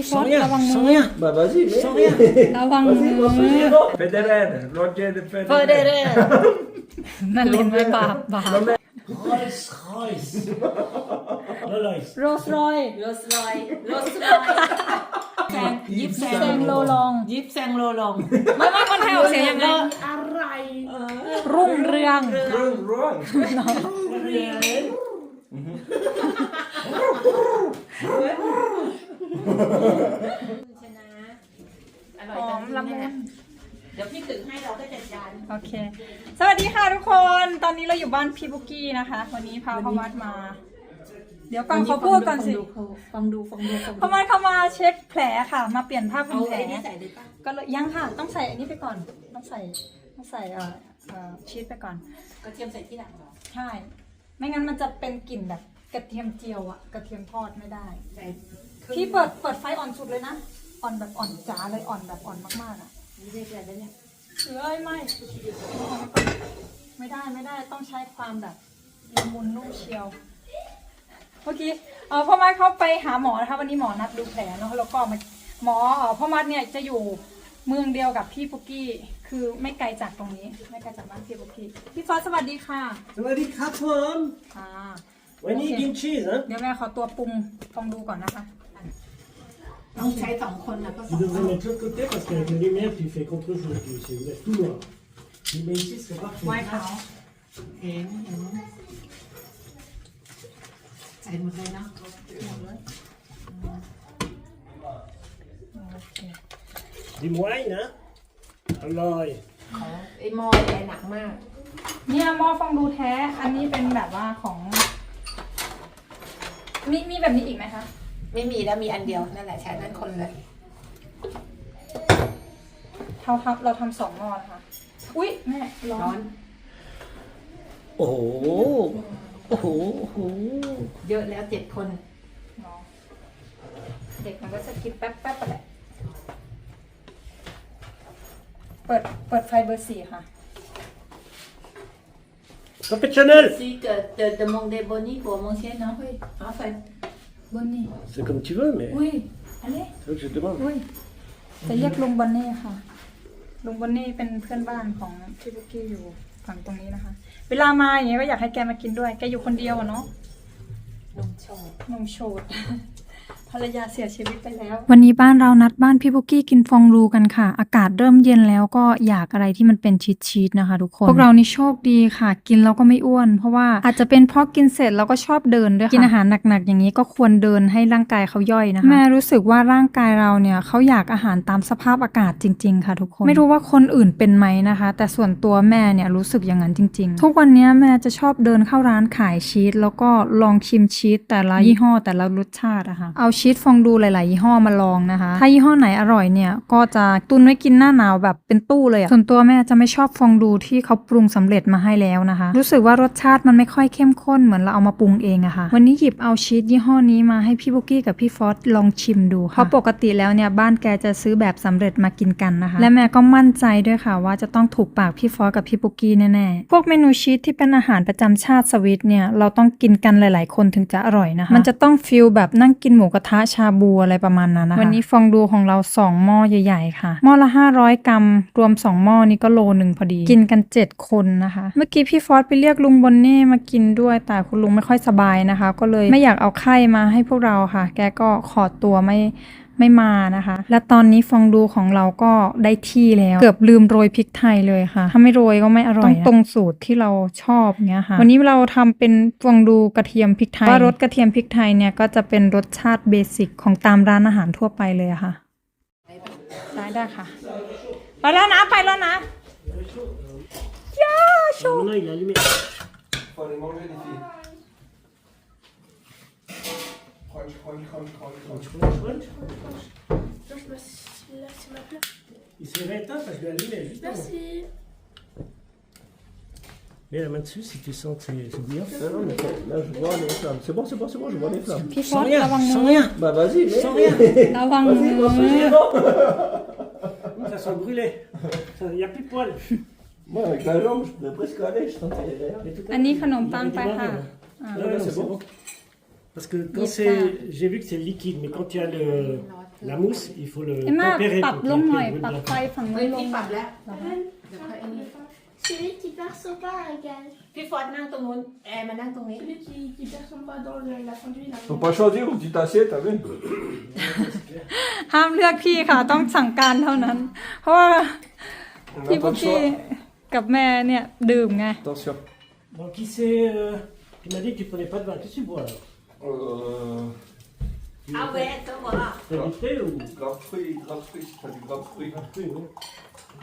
พี่ฟอ Sans ส rien, ระวังมื sans อ rien. Bah vas-y, mais. Sans rien. ระวังมือ Federer, Roger de เฟอร์เด Federer. เรอร์นั่นเล่นไม่บาปบาป Rolls Royce. Rolls Royce. โรสรอยโรสลอยโรสลอยแซงยิบแซแซงโลลองยิบแซงโลลองไม่ไม่คนไทยออกเสียงยังไงอะไรรุ่งเรือง Wrong, wrong. ชนะอหร่อยอจัมงละเลมุยนเดี๋ยวพี่ถึงให้เราก็จัดการโอเค สวัสดีค่ะทุกคน ตอนนี้เราอยู่บ้านพี่บุกกี้นะคะ วันนี้พาพ่อมัดมา เดี๋ยวก่อนเขาพูดก่อนสิ ฟังดูฟังดูฟังพ่อมัดเขามาเช็คแผลค่ะ มาเปลี่ยนผ้าพันเอาแผลไอ้นี่ใส่เลยป่ะก็เลยยังค่ะ ต้องใส่อันนี้ไปก่อน ต้องใส่ ต้องใส่เอ่อเอ่อชีสไปก่อน กระเทียมใส่ที่หลังเหรอใช่ ไม่งั้นมันจะเป็นกลิ่นแบบกระเทียมเจียวอะกระเทียมทอดไม่ได้ ใส่ พี่เปิดเปิดไฟอ่อนสุดเลยนะ อ่อนแบบอ่อนจ๋าเลยอ่อนแบบอ่อนมากๆอะนี่ได้เดือนแล้วเนี่ยเอ้ยไม่ ไม่ได้ไม่ได้ต้องใช้ความแบบละมุนนุ่มเชียว เมื่อกี้เออพ่อมัดเขาไปหาหมอนะคะวันนี้หมอนัดดูแผลเนาะแล้วก็มาหมอเอ่อพ่อมัดเนี่ยจะอยู่เมืองเดียวกับพี่ปุกกี้คือไม่ไกลจากตรงนี้ ไม่ไกลจากบ้านพี่ปุกกี้พี่ฟอสสวัสดีค่ะ Sawadee krapon. ค่ะ Wani Ok. gin cheese, hein. เดี๋ยวแม่ขอตัวปรุงฟองดูก่อนนะคะ ต้องใช้สองคนนะก็ส Vous อง devrez mettre l'autre côté parce qu'avec la lumière, tu fais contre-jour. Tu sais, vous êtes tout noir. Mais ici, c'est ไว้ parfait. เขาเห็นเห็นใส่หมดเลยเนาะ Du wine, hein. Alors, ขอไอ้หม้อใหญ่หนักมาก เนี่ยหม้อฟองดูแท้ อันนี้เป็นแบบว่าของ มีมีแบบนี้อีกไหมคะ ไม่มีแล้วมีอันเดียวนั่นแหละใช้นั้นคนเลยเราทำเราทำสองหม้อนะคะอุ๊ยแม่ร้อร้อนน oh, oh, oh. เยอะแล้วเจ็ดคนร้อนเด็กมันก็จะคิดแป๊บแป๊บไปแหละ เปิด เปิดไฟเบอร์สี่ค่ะ Professionnel ซีเกิดเจอจะมอง เดโบนี่หัวมองเชนเนาะเฮ้ยเอาไฟบนนี่ C'est comme tu veux, mais อุ้ยอะไร c'est vrai que je te demande. อุ้ยจะเรียกลุงบอนเน่ค่ะ ลุงบอนเน่เป็นเพื่อนบ้านของพี่บุกกี้อยู่ฝั่งตรงนี้นะคะ เวลามาอย่างเงี้ยก็อยากให้แกมากินด้วย แกอยู่คนเดียวอะเนาะนมโชว์นมโชด ภรรยาเสียชีวิตไปแล้ว วันนี้บ้านเรานัดบ้านพี่บุกกี้กินฟองรูกันค่ะ อากาศเริ่มเย็นแล้วก็อยากอะไรที่มันเป็นชีสชีสนะคะทุกคน พวกเรานี่โชคดีค่ะ กินแล้วก็ไม่อ้วน เพราะว่าอาจจะเป็นเพราะกินเสร็จแล้วก็ชอบเดินด้วยกินอาหารหนักๆอย่างนี้ก็ควรเดินให้ร่างกายเขาย่อยนะคะแม่รู้สึกว่าร่างกายเราเนี่ยเขาอยากอาหารตามสภาพอากาศจริง ๆ ค่ะ ทุกคนไม่รู้ว่าคนอื่นเป็นไหมนะคะ แต่ส่วนตัวแม่เนี่ยรู้สึกอย่างนั้นจริง ๆ ทุกวันนี้แม่จะชอบเดินเข้าร้านขายชีสแล้วก็ลองชิมชีสแต่ละยี่ห้อแต่ละรสชาติอะค่ะเอาชีสฟองดูหลาย ๆ ยี่ห้อมาลองนะคะ ถ้ายี่ห้อไหนอร่อยเนี่ยก็จะตุนไว้กินหน้าหนาวแบบเป็นตู้เลยอะส่วนตัวแม่จะไม่ชอบฟองดูที่เขาปรุงสำเร็จมาให้แล้วนะคะ รู้สึกว่ารสชาติมันไม่ค่อยเข้มข้นเหมือนเราเอามาปรุงเองอะค่ะ วันนี้หยิบเอาชีสยี่ห้อนี้มาให้พี่บุกกี้กับพี่ฟอสลองชิมดูเพราะปกติแล้วเนี่ยบ้านแกจะซื้อแบบสำเร็จมากินกันนะคะ และแม่ก็มั่นใจด้วยค่ะ ว่าจะต้องถูกปากพี่ฟอสกับพี่บุกกี้แน่ ๆ พวกเมนูชีสที่เป็นอาหารประจำชาติสวิตเนี่ยเราต้องกินกันหลาย ๆ คนถึงจะอร่อยนะคะ มันจะต้องฟิลแบบนั่งกินหมูกระทะชาบูอะไรประมาณนั้นนะคะวันนี้ฟองดูของเรา 2 หม้อใหญ่ๆค่ะ หม้อละ 500 กรัม รวม 2 หม้อนี้ก็โลหนึ่งพอดี กินกัน 7 คนนะคะ เมื่อกี้พี่ฟอสไปเรียกลุงบอนเน่มากินด้วย แต่คุณลุงไม่ค่อยสบายนะคะ ก็เลยไม่อยากเอาไข้มาให้พวกเราค่ะ แกก็ขอตัวไม่ ไม่มานะคะ และตอนนี้ฟองดูของเราก็ได้ที่แล้ว เกือบลืมโรยพริกไทยเลยค่ะ ถ้าไม่โรยก็ไม่อร่อยต้องตรงสูตรที่เราชอบเงี้ยค่ะ วันนี้เราทำเป็นฟองดูกระเทียมพริกไทยว่ารสกระเทียมพริกไทยเนี่ยก็จะเป็นรสชาติเบสิกของตามร้านอาหารทั่วไปเลยอะค่ะได้ได้ค่ะ ไปแล้วนะไปแล้วนะย่าโช les filles. Crunch, crunch, crunch, crunch, crunch. Non, je me suis là, c'est ma place. Il s'est éteint parce que je l'ai allumé juste avant. Merci. Mets la main dessus si tu sens que c'est c'est bouillant. Non, non, mais là je vois les flammes. C'est bon, c'est bon, c'est bon, je vois les flammes. พี่ฟอ Sans ส rien, ระวัง sans มือ rien. Bah vas-y, mais. Sans rien. ระวังมื Vas-y, อ vas-y, non Ça sent brûlé. Il n'y a plus de poils. Moi, avec la jambe, je pouvais presque aller, je sentais rien. Mais tout à อันนี้ l'heure, ขนมปัง il ไป avait ค่ะ démarré, อ่า là. Ouais, là, non, c'est c'est bon. Bon. Parce que quand Il c'est. part. J'ai vu que c'est liquide, mais quand il y a le. La mousse, il faut le เอ็มมา tempérer ปรับ pour ล qu'il งหน่อย ait ปรับ le ไฟฝั่งนู้เฮ้ยนลพี่งปรับแล้วเดี๋ยวค่อยไอ้นี่ Celui qui perd son pain à gage. พี่ฟอสนั่งตรงนู้นแอร์มานั่งตรงนี้ Celui qui, qui perd son pain dans le- la fondue, il a Faut pas choisir où tu t'assieds, t'as vu ห้ามเลือกที่ค่ะ ต้องสั่งการเท่านั้น เพราะว่า On พี่ n'a พุ pas ก le กี้ choix. กับแม่เนี่ยดื่มไง Attention. Bon, qui c'est euh, Tu m'as dit que tu prenais pas de vin. Qu'est-ce que tu bois alors Euh, Tu เอา veux เวทตัวบอก faire du thé ou grave fruit, grave fruit, c'est pas du grave fruit. un thé, oui.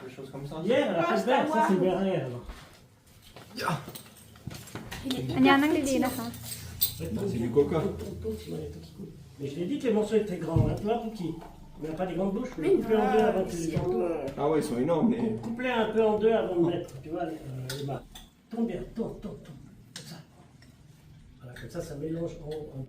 Des choses comme ça. Hier, elle a pas de verre. Ça, c'est verre hier. alors. อัญญานั่งดีๆนะคะ C'est du coca. Mais je l'ai dit que les morceaux étaient grands. Hein. Toi, Pouki, on n'a pas des grandes bouches. Mais coupe-les en deux avant que tu les mettes. Ah ouais, ils sont énormes. Mais... Coupe-les un peu en deux avant de mettre. Tu vois, les, euh, les bas. Tourne bien, tourne, tourne, tourne. Comme ça. Ça, mélange en.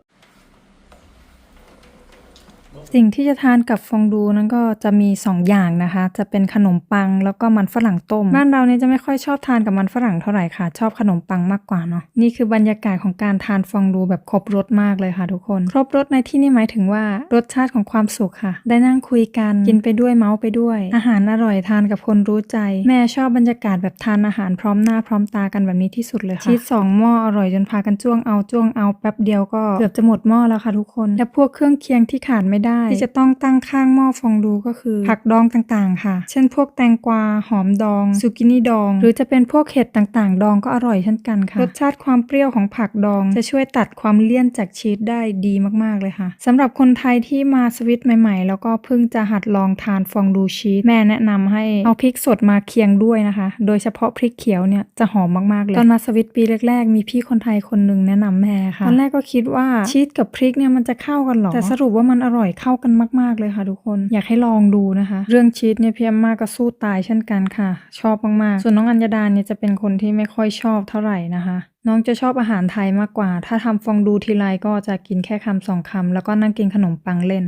สิ่งที่จะทานกับฟองดูนั้นก็จะมี 2 อย่างนะคะ จะเป็นขนมปังแล้วก็มันฝรั่งต้ม บ้านเราเนี่ยจะไม่ค่อยชอบทานกับมันฝรั่งเท่าไหร่ค่ะ ชอบขนมปังมากกว่าเนาะ นี่คือบรรยากาศของการทานฟองดูแบบครบรสมากเลยค่ะทุกคน ครบรสในที่นี่หมายถึงว่ารสชาติของความสุขค่ะ ได้นั่งคุยกัน กินไปด้วยเมาส์ไปด้วย อาหารอร่อยทานกับคนรู้ใจ แม่ชอบบรรยากาศแบบทานอาหารพร้อมหน้าพร้อมตากันแบบนี้ที่สุดเลยค่ะชีสสองหม้ออร่อยจนพากันจ้วงเอาจ้วงเอาแป๊บเดียวก็เกือบจะหมดหม้อแล้วค่ะทุกคน และพวกเครื่องเคียงที่ขาดไม่ได้ ที่จะต้องตั้งข้างหม้อฟองดูก็คือ ผักดองต่างๆ ค่ะ เช่นพวกแตงกวาหอมดองซูกินี่ดอง หรือจะเป็นพวกเห็ดต่างๆ ดองก็อร่อยเช่นกันค่ะ รสชาติความเปรี้ยวของผักดอง จะช่วยตัดความเลี่ยนจากชีสได้ดีมากๆเลยค่ะสำหรับคนไทยที่มาสวิตใหม่ ๆ แล้วก็เพิ่งจะหัดลองทานฟองดูชีสแม่แนะนำให้เอาพริกสดมาเคียงด้วยนะคะ โดยเฉพาะพริกเขียวเนี่ยจะหอมมากๆเลยตอนมาสวิตปีแรก ๆ มีพี่คนไทยคนหนึ่งแนะนำแม่ค่ะตอนแรกก็คิดว่าชีสกับพริกเนี่ยมันจะเข้ากันหรอแต่สรุปว่ามันอร่อยเข้ากันมาก ๆ เลยค่ะทุกคนอยากให้ลองดูนะคะ เรื่องชีสเนี่ยพี่แอมมาก็สู้ตายเช่นกันค่ะ ชอบมากๆส่วนน้องอัญญาดาเนี่ยจะเป็นคนที่ไม่ค่อยชอบเท่าไหร่นะคะน้องจะชอบอาหารไทยมากกว่า ถ้าทำฟองดูทีไรก็จะกินแค่คำสองคำแล้วก็นั่งกินขนมปังเล่น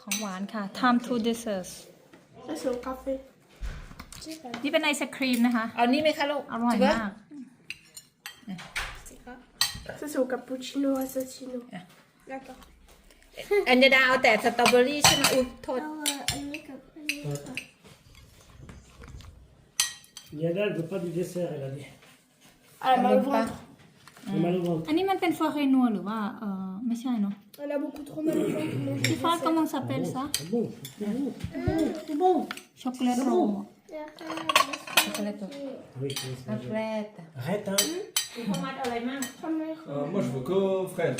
ของหวานค่ะ time to dessert Ça, c'est au café. นี่เป็นไอศครีมนะคะ เอานี่ไหมคะลูก อร่อยจิเบมาก Ça, c'est au cappuccino assassino. D'accord. อัญญาดาเอาแต่สตรอเบอรี่ใช่ไหมอุ๊ยโทษ Yana, elle veut pas du dessert, elle a dit. Elle a mal au ventre. Elle a mal au ventre. อันนี้มันเป็นฟอร์เรนัวหรือว่าเออไม่ใช่เนาะ Elle a beaucoup trop mal au ventre. pour manger พี่ du ฟอส dessert. กำลังสเปนซะ C'est bon, c'est bon. C'est bon. ช็อกโกแลตโรล Oui, c'est อั bon. แรก Arrête, hein. คุณพ่อมัดเอาอะไรมั่ง Ta mère. Euh, moi, je veux que fraise.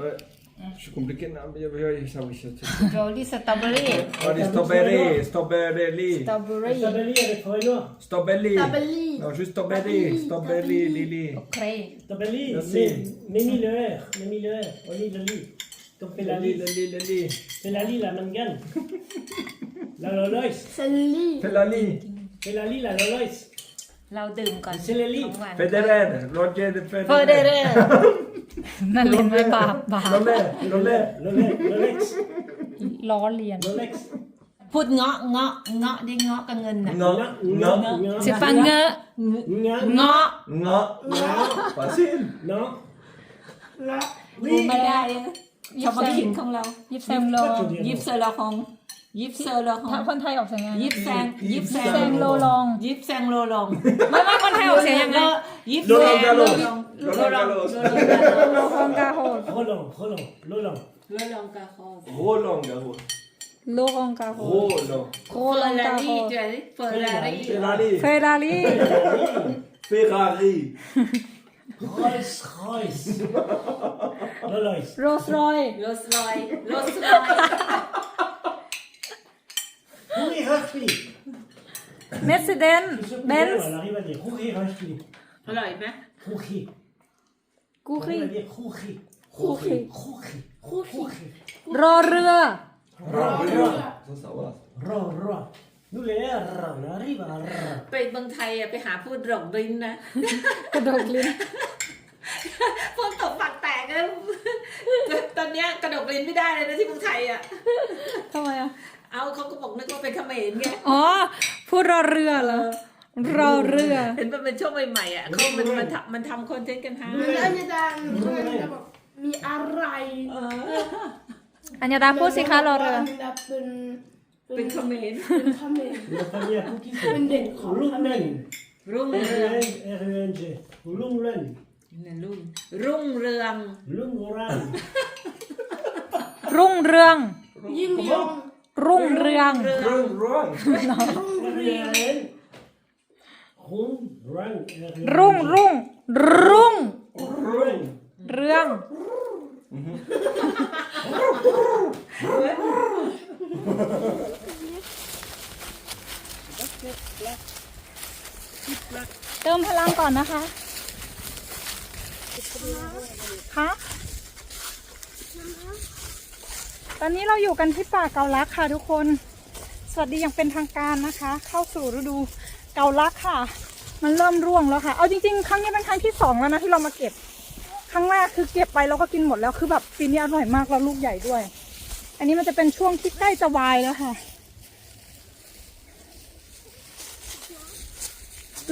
Ouais. Je suis compliqué. Non, mais oui, oui, ça, oui, c'est โรลลี่สตรอเบอรี่ Allez, strawberry, strawberry, สตรอเบอรี่ Stabelli avec forêt noire. strawberry. Tabelli. Non, juste strawberry, Tabelli, strawberry, tabelli. Lily. โอเค Stabelli, Merci. mais, mais mis le R, mais mis le R. On lit le lit. Comme fait la Lily, lit. Lily, Lily. C'est la lit, la mangane. La Lolois. C'est le lit. Fais la lit. C'est la lit, la Lolois. เราดื่มก่อน C'est les lits. ของหวาน Federer, Roger de เฟอร์เดเร Federer. นั่นเล่นไม่บาปบาป Lolé, Lolé. Lolex, Lolex, ล้อเลียน Lolex. พูดเงาะเงาะเงาะได้เงาะกับเงินน่ะ Non, non, non. สิปังเงอะ Nga. เงาะ non. Facile. Non. Là. พูดไม่ได้เลยชาวบ้านขิงของเรา ยิบแซงโลยิบเซอร์ลอของยิบเซอร์ลอของถ้าคนไทยออกเสียงยังไงยิบแซงยิบแซแซงงโลลอง ยิบแซงโลลอง ไม่ไม่คนไทยออกเสียงยังไงยิบโลแซลองงกาโลโลลอง โลลองกาโลโลฮองกาโฮด Roland, Roland, Loland. โลลองกาโฮ Roland Garros. โลฮองกาโฮด Roland. โคเฟอลองร์รากาโฮ รี่ดเจอเฟอร์รารี่ Ferrari. เฟรรารี่ Ferrari. Rolls Royce. Lolois. โรสรอยโรสลอยโรสลอย Roury Rafli. เมสซิเดน Tout ce เบ qu'on น aime, ซ์ elle arrive à dire Roury Rafli. อร่อยไหม Roury. กู On คี arrive à dire Roury. คูคี Roury. Rouki. รอเรือ Ça, ça va. Ro, ro. Nous les R, on arrive à R. ไปเมืองไทยอะไปหาพูดดอกดินนะกระดกลิ้นพวกตบปากแตกนะตอนเนี้ยกระดกลิ้นไม่ได้เลยนะที่เมืองไทยอะทำไมอะเอาเขาก็บอกนึกว่าเป็นเขมรไงอ๋อพูดรอเรือเหรอ รอเรือ เห็นมันเป็นช่วงใหม่ๆอะเขามันมันทำมันทำคอนเทนต์กันฮะ Là, il y a d'un. Mi arraille. อัญญาดาพูดสิคะรอเรือ Anna ben... เป็นเขมร Ben Kamer. La première cookie, c'est Een ding. Lunglen. รุ่งเรือง R-U-N-G. Lunglen. นั่นรุ่งรุ่งเรือง Lungran. รุ่งเรือง Yin Yang. รุ่งเรือง Wrong, wrong. R-U-N. Rung, run. รุ่งรุ่งรุ่งเรื่องเติมพลังก่อนนะคะคะตอนนี้เราอยู่กันที่ป่าเกาลักค่ะทุกคน สวัสดีอย่างเป็นทางการนะคะ เข้าสู่ฤดูาลักค่ะ มันเริ่มร่วงแล้วค่ะ เอาจริงๆ ครั้งนี้เป็นครั้งที่สองแล้วนะที่เรามาเก็บ ครั้งแรกคือเก็บไปเราก็กินหมดแล้วคือแบบปีนี้อร่อยมากแล้วลูกใหญ่ด้วย อันนี้มันจะเป็นช่วงที่ใกล้จะวายแล้วค่ะ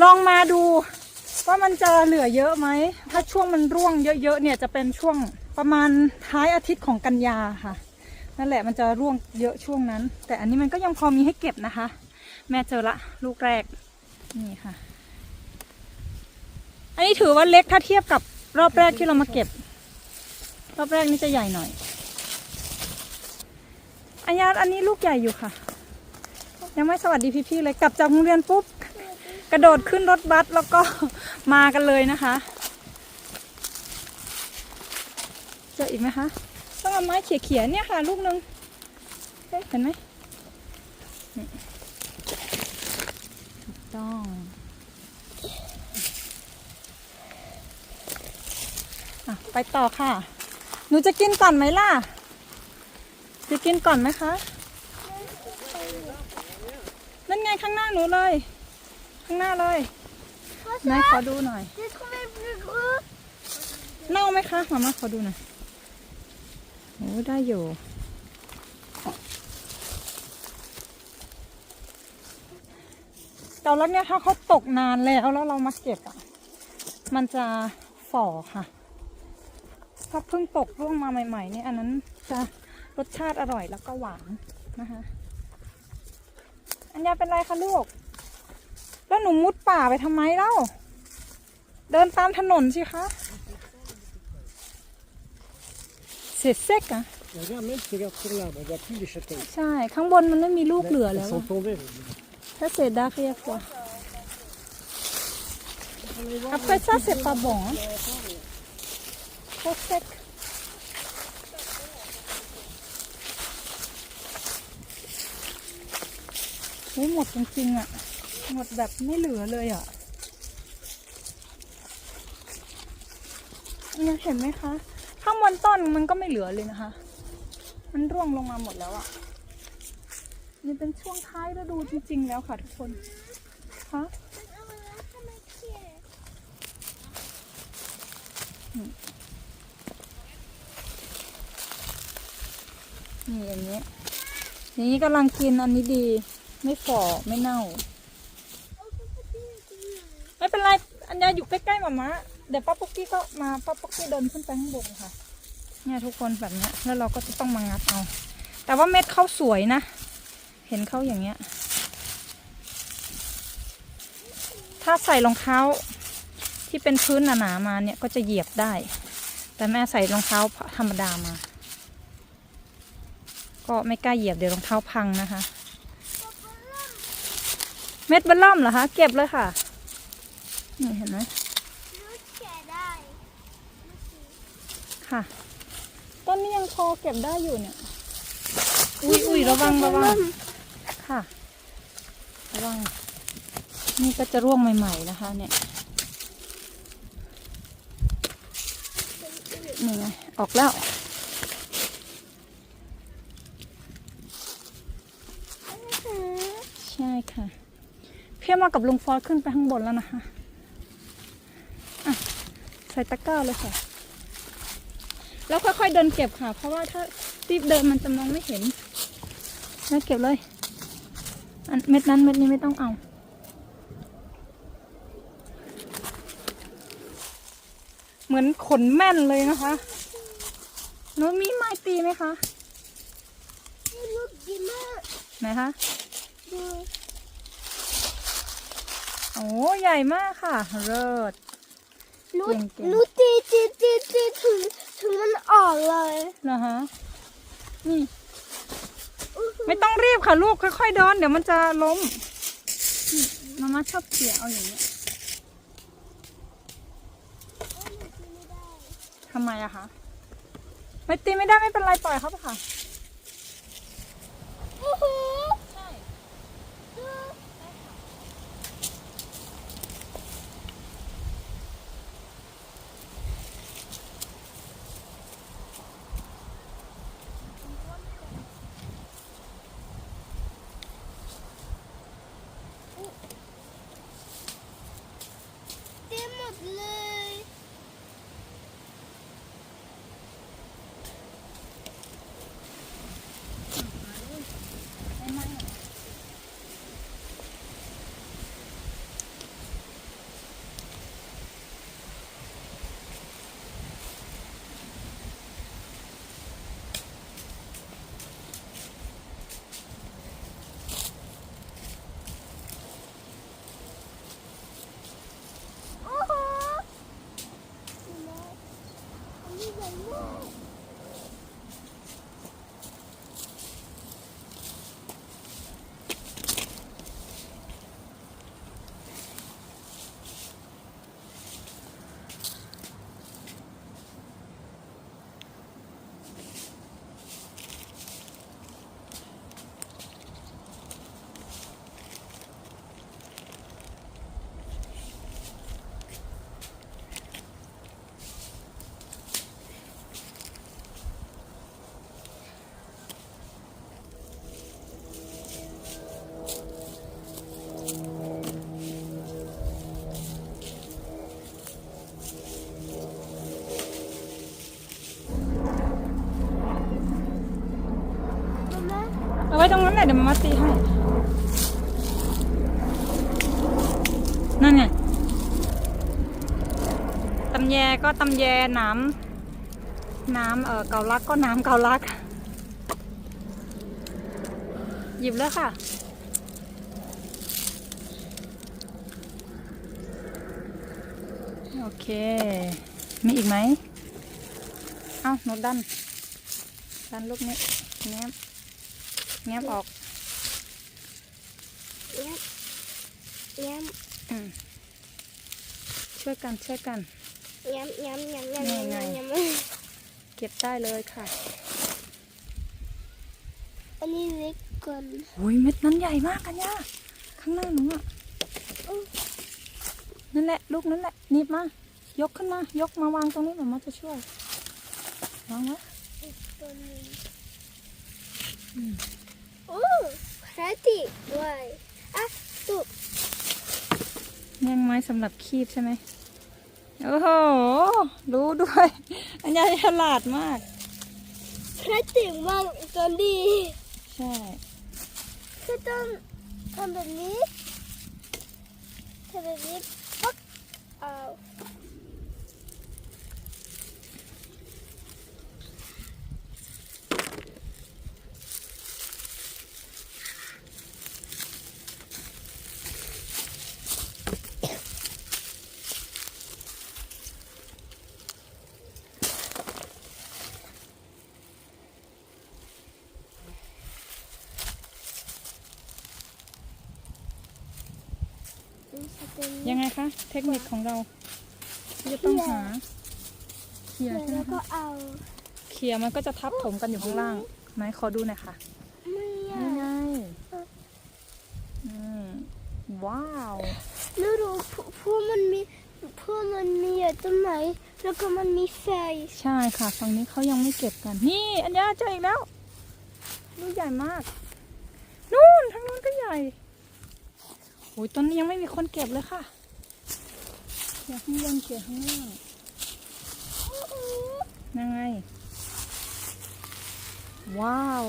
ลองมาดูว่ามันจะเหลือเยอะไหม ถ้าช่วงมันร่วงเยอะๆเนี่ยจะเป็นช่วงประมาณท้ายอาทิตย์ของกันยาค่ะ นั่นแหละมันจะร่วงเยอะช่วงนั้น แต่อันนี้มันก็ยังพอมีให้เก็บนะคะ แม่เจอละลูกแรก นี่ค่ะ อันนี้ถือว่าเล็กถ้าเทียบกับรอบแรกที่เรามาเก็บ รอบแรกนี่จะใหญ่หน่อยอันยาอันนี้ลูกใหญ่อยู่ค่ะ ยังไม่สวัสดีพี่ๆเลยกลับจากโรงเรียนปุ๊บกระโดดขึ้นรถบัสแล้วก็มากันเลยนะคะเจออีกไหมคะต้องเอาไม้เขี่ยๆเนี่ยค่ะ ลูกนึงเห็นไหมนี่ถูก ต้องอไปต่อค่ะ หนูจะกินก่อนไหมล่ะ จะกินก่อนไหมคะ นั่นไงข้างหน้าหนูเลย ข้างหน้าเลยนายขอดูหน่อย เน่าไหมคะ มามาขอดูหน่อย โอ้ได้อยู่ แต่แล้วเนี่ยถ้าเขาตกนานแล้วแล้วเรามาเก็บอะ มันจะฝ่อค่ะ ถ้าเพิ่งตกร่วงมาใหม่ๆเนี่ยอันนั้นจะรสชาติอร่อยแล้วก็หวานนะคะ อัญญาเป็นไรคะลูก แล้วหนูมุดป่าไปทำไมเล่า เดินตามถนนสิคะเสร็จเซ็กอะ Regarde, même, regarde sur l'arbre, on voit plus les châtaignes. ใช่ ข้างบนมันไม่มีลูกเหลือแล้ว Elles sont tombées. ถ้าเศษดาเคียกว่า Après ça, c'est pas bon. Hein. Trop sec. เฮ้ยหมดจริงๆอะ หมดแบบไม่เหลือเลยอะเนี่ยเห็นไหมคะ ข้างบนต้นมันก็ไม่เหลือเลยนะคะ มันร่วงลงมาหมดแล้วอะ นี่เป็นช่วงท้ายฤดูจริงๆแล้วค่ะทุกคนคะนี่อย่างนี้อย่างนี้กำลังกินอันนี้ดี ไม่ฝ่อไม่เน่า ไม่เป็นไรอันยาอยู่ใกล้ๆหมามาเดี๋ยวป้าปุ๊กกี้ก็มาป้าปุ๊กกี้เดินขึ้นไปข้างบนค่ะเนี่ยทุกคนแบบนี้แล้วเราก็จะต้องมางัดเอา แต่ว่าเม็ดเขาสวยนะ เห็นเขาอย่างเงี้ย ถ้าใส่รองเท้าที่เป็นพื้นหนาๆมาเนี่ยก็จะเหยียบได้ แต่แม่ใส่รองเท้าธรรมดามา ก็ไม่กล้าเหยียบเดี๋ยวรองเท้าพังนะคะ เม็ดเบลล่อมเหรอคะ เก็บเลยค่ะ นี่เห็นไหมค่ะ ต้นนี้ยังพอเก็บได้อยู่เนี่ย อุ้ยอุ้ยระวังระวัง ระวังนี่ก็จะร่วงใหม่ ๆ นะคะ เนี่ยนี่ไงออกแล้วใช่ค่ะ เพียมากับลุงฟอสขึ้นไปข้างบนแล้วนะคะอะใส่ตะกร้าเลยค่ะ แล้วค่อยๆเดินเก็บค่ะ เพราะว่าถ้ารีบเดินมันจะมองไม่เห็น แล้วเก็บเลย อันเม็ดนั้นเม็ดนี้ไม่ต้องเอา เหมือนขนแม่นเลยนะคะหนูมีไม้ตีไหมคะดีมากไหนคะดูโอ้ใหญ่มากค่ะ เลิศ หนูเก่งๆ หนูตีตีตีตีถึงถึงมันออกเลยเหรอฮะนี่ ไม่ต้องรีบค่ะลูกค่อยๆเดินเดี๋ยวมันจะล้มนี่มาม่าชอบเขี่ยเอาอย่างเนี้ยทำไมอะคะไม่ตีไม่ได้ไม่เป็นไรปล่อยเขาไปค่ะ เดี๋ยวมามาตีให้ นั่นไงตำแยก็ตำแยน้ำน้ำเออเกาลักก็น้ำเกาลัก หยิบเลยค่ะโอเค มีอีกไหม เอ้าหนูดัน ดันลูกนี้แง้มแง้มออก แย้มแย้มอืมช่วยกันช่วยกันแย้มแย้มแย้มแย้มนี่ไงแย้มเก็บได้เลยค่ะ อันนี้เล็กเกินโอ้ยเม็ดนั้นใหญ่มากกันย่าข้างหน้าหนูอะนั่นแหละลูกนั่นแหละหนีบมายกขึ้นมายกมาวางตรงนี้หนูมาจะช่วยวางไว้ตัวนี้โอ้ครติด้วยอะ ตุกแง่งไม้สำหรับคีบใช่ไหมโอ้โห รู้ด้วย อันยาฉลาดมากครติมากตัวดีใช่คือต้องทำแบบนี้ทำแบบนี้ปั๊บเอา ยังไงคะ เทคนิคของเราที่จะต้องหาเขี่ยใช่ไหมแล้วก็คะเอาเขี่ยมันก็จะทับถมกันอยู่ข้างล่างไหนขอดูหน่อยค่ะไม่นี่อะไงอืมว้าว ไม่รู้เพราะมันมีเพราะมันมีอะต้นไม้แล้วก็มันมีไฟใช่ค่ะฝั่งนี้เขายังไม่เก็บกัน นี่ อันยาเจออีกแล้ว ลูกใหญ่มาก นู่นทางนู้นก็ใหญ่โอ้ยต้นนี้ยังไม่มีคนเก็บเลยค่ะเขี่ยข้างบนเขี่ยข้างล่างยังไง ว้าว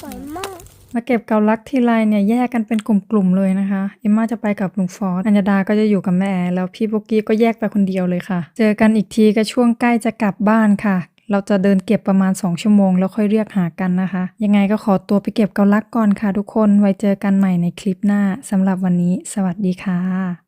สวยมาก มาเก็บเกาลักทีไรเนี่ยแยกกันเป็นกลุ่มๆเลยนะคะ เอ็มม่าจะไปกับลุงฟอสอัญญาดาก็จะอยู่กับแม่แอร์แล้วพี่โบกี้ก็แยกไปคนเดียวเลยค่ะ เจอกันอีกทีก็ช่วงใกล้จะกลับบ้านค่ะ เราจะเดินเก็บประมาณ 2 ชั่วโมง แล้วค่อยเรียกหากันนะคะ ยังไงก็ขอตัวไปเก็บเกาลักก่อนค่ะทุกคน ไว้เจอกันใหม่ในคลิปหน้าสำหรับวันนี้ สวัสดีค่ะ